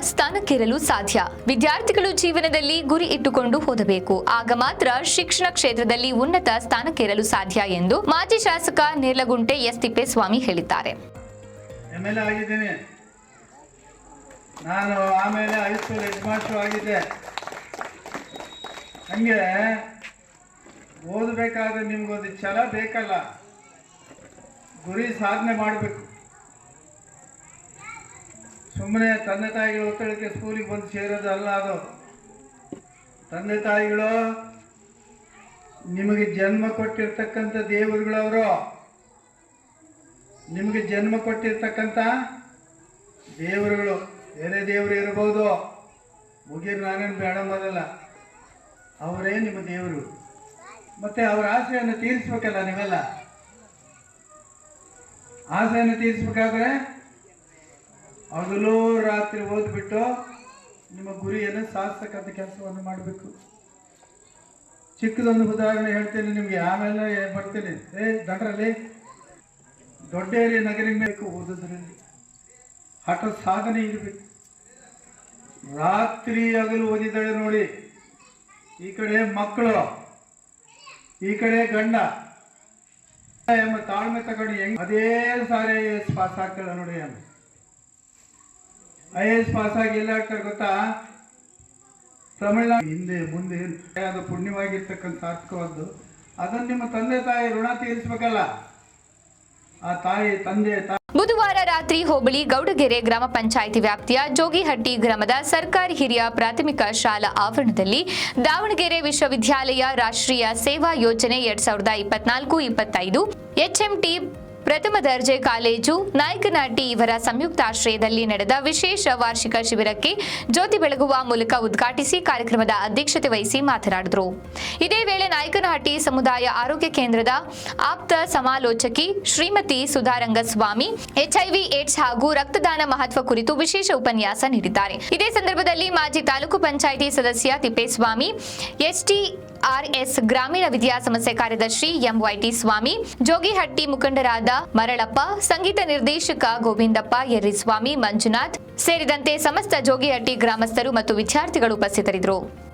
ಸ್ಥಾನಕ್ಕೇರಲು ಸಾಧ್ಯ. ವಿದ್ಯಾರ್ಥಿಗಳು ಜೀವನದಲ್ಲಿ ಗುರಿ ಇಟ್ಟುಕೊಂಡು ಓದಬೇಕು. ಆಗ ಮಾತ್ರ ಶಿಕ್ಷಣ ಕ್ಷೇತ್ರದಲ್ಲಿ ಉನ್ನತ ಸ್ಥಾನಕ್ಕೇರಲು ಸಾಧ್ಯ ಎಂದು ಮಾಜಿ ಶಾಸಕ ನೇರ್ಲಗುಂಟೆ ಎಸ್. ತಿಪ್ಪೇಸ್ವಾಮಿ ಹೇಳಿದ್ದಾರೆ. ನಾನು ಆಮೇಲೆ ಓದಬೇಕಾದ್ರೆ ನಿಮ್ಗೊಂದು ಛಲ ಬೇಕಲ್ಲ. ಗುರಿ ಸಾಧನೆ ಮಾಡಬೇಕು. ಸುಮ್ಮನೆ ತಂದೆ ತಾಯಿಗಳು ಒತ್ತಡಕ್ಕೆ ಸ್ಕೂಲಿಗೆ ಬಂದು ಸೇರೋದು ಅಲ್ಲ ಅದು. ತಂದೆ ತಾಯಿಗಳು ನಿಮಗೆ ಜನ್ಮ ಕೊಟ್ಟಿರ್ತಕ್ಕಂಥ ದೇವರುಗಳವರು. ನಿಮಗೆ ಜನ್ಮ ಕೊಟ್ಟಿರ್ತಕ್ಕಂಥ ದೇವರುಗಳು. ಬೇರೆ ದೇವರು ಇರಬಹುದು ಮುಗಿರ್ ನಾನೇನು ಬೇಡ ಮೊದಲ. ಅವರೇ ನಿಮ್ಮ ದೇವರು. ಮತ್ತೆ ಅವರ ಆಸೆಯನ್ನು ತೀರಿಸ್ಬೇಕಲ್ಲ ನೀವೆಲ್ಲ? ಆಸೆಯನ್ನು ತೀರಿಸ್ಬೇಕಾದ್ರೆ ಹಗಲು ರಾತ್ರಿ ಓದ್ಬಿಟ್ಟು ನಿಮ್ಮ ಗುರಿಯನ್ನು ಸಾಧಿಸ್ತಕ್ಕಂಥ ಕೆಲಸವನ್ನು ಮಾಡಬೇಕು. ಚಿಕ್ಕದೊಂದು ಉದಾಹರಣೆ ಹೇಳ್ತೀನಿ ನಿಮಗೆ, ಆಮೇಲೆ ಬರ್ತೀನಿ. ಏ, ದಂಡ್ರಲ್ಲಿ ದೊಡ್ಡ ಏರಿಯ ನಗರಿ ಬೇಕು ಓದೋದ್ರಲ್ಲಿ ಹಠ ಸಾಧನೆ ಇರಬೇಕು. ರಾತ್ರಿ ಹಗಲು ಓದಿದ್ದಾಳೆ ನೋಡಿ. ಈ ಕಡೆ ಮಕ್ಕಳು, ಈ ಕಡೆ ಗಂಡ. ಎಂಬ ತಾಳ್ಮೆ ತಗೊಂಡು ಹೆಂಗ್ ಅದೇ ಸಾರಿ ಪಾಸ್ ಆಗ್ತಾಳೆ ನೋಡಿ ಅಮ್ಮ ಐ ಎಸ್ ಪಾಸ್ ಆಗಿ ಎಲ್ಲ ಆಗ್ತಾರೆ ಗೊತ್ತಾ? ತಮಿಳ್ನಾಡು ಹಿಂದೆ ಮುಂದೆ ಅದು ಪುಣ್ಯವಾಗಿರ್ತಕ್ಕಂಥ ಸಾರ್ಥಕವಾದ್ದು. ಅದನ್ನು ನಿಮ್ಮ ತಂದೆ ತಾಯಿ ಋಣ ತೀರಿಸಬೇಕಲ್ಲ? ಆ ತಾಯಿ, ತಂದೆ ತಾಯಿ ಬುಧವಾರ ರಾತ್ರಿ ಹೋಬಳಿ ಗೌಡಗೆರೆ ಗ್ರಾಮ ಪಂಚಾಯಿತಿ ವ್ಯಾಪ್ತಿಯ ಜೋಗಿಹಟ್ಟಿ ಗ್ರಾಮದ ಸರ್ಕಾರಿ ಹಿರಿಯ ಪ್ರಾಥಮಿಕ ಶಾಲಾ ಆವರಣದಲ್ಲಿ ದಾವಣಗೆರೆ ವಿಶ್ವವಿದ್ಯಾಲಯ ರಾಷ್ಟ್ರೀಯ ಸೇವಾ ಯೋಜನೆ ಎರಡ್ ಸಾವಿರದ ಇಪ್ಪತ್ನಾಲ್ಕು, ಇಪ್ಪತ್ತೈದು ಎಚ್ಎಂಟಿ ಪ್ರಥಮ ದರ್ಜೆ ಕಾಲೇಜು ನಾಯಕನಹಟ್ಟಿ ಇವರ ಸಂಯುಕ್ತಾಶ್ರಯದಲ್ಲಿ ನಡೆದ ವಿಶೇಷ ವಾರ್ಷಿಕ ಶಿಬಿರಕ್ಕೆ ಜ್ಯೋತಿ ಬೆಳಗುವ ಮೂಲಕ ಉದ್ಘಾಟಿಸಿ ಕಾರ್ಯಕ್ರಮದ ಅಧ್ಯಕ್ಷತೆ ವಹಿಸಿ ಮಾತನಾಡಿದರು. ಇದೇ ವೇಳೆ ನಾಯಕನಹಟ್ಟಿ ಸಮುದಾಯ ಆರೋಗ್ಯ ಕೇಂದ್ರದ ಆಪ್ತ ಸಮಾಲೋಚಕಿ ಶ್ರೀಮತಿ ಸುಧಾರಂಗಸ್ವಾಮಿ, ಎಚ್ಐವಿ, ಏಡ್ಸ್ ಹಾಗೂ ರಕ್ತದಾನ ಮಹತ್ವ ಕುರಿತು ವಿಶೇಷ ಉಪನ್ಯಾಸ ನೀಡಿದ್ದಾರೆ. ಇದೇ ಸಂದರ್ಭದಲ್ಲಿ ಮಾಜಿ ತಾಲೂಕು ಪಂಚಾಯಿತಿ ಸದಸ್ಯ ತಿಪ್ಪೇಸ್ವಾಮಿ, ಎಸ್ಟಿ ಆರ್ಎಸ್ ಗ್ರಾಮೀಣ ವಿದ್ಯಾಸಂಸ್ಥೆ ಕಾರ್ಯದರ್ಶಿ ಎಂವೈಟಿ ಸ್ವಾಮಿ, ಜೋಗಿಹಟ್ಟಿ ಮುಖಂಡರಾದ ಮರಳಪ್ಪ, ಸಂಗೀತ ನಿರ್ದೇಶಕ ಗೋವಿಂದಪ್ಪ ಯರ್ರಿಸ್ವಾಮಿ ಮಂಜುನಾಥ್ ಸೇರಿದಂತೆ ಸಮಸ್ತ ಜೋಗಿಹಟ್ಟಿ ಗ್ರಾಮಸ್ಥರು ಮತ್ತು ವಿದ್ಯಾರ್ಥಿಗಳು ಉಪಸ್ಥಿತರಿದ್ದರು.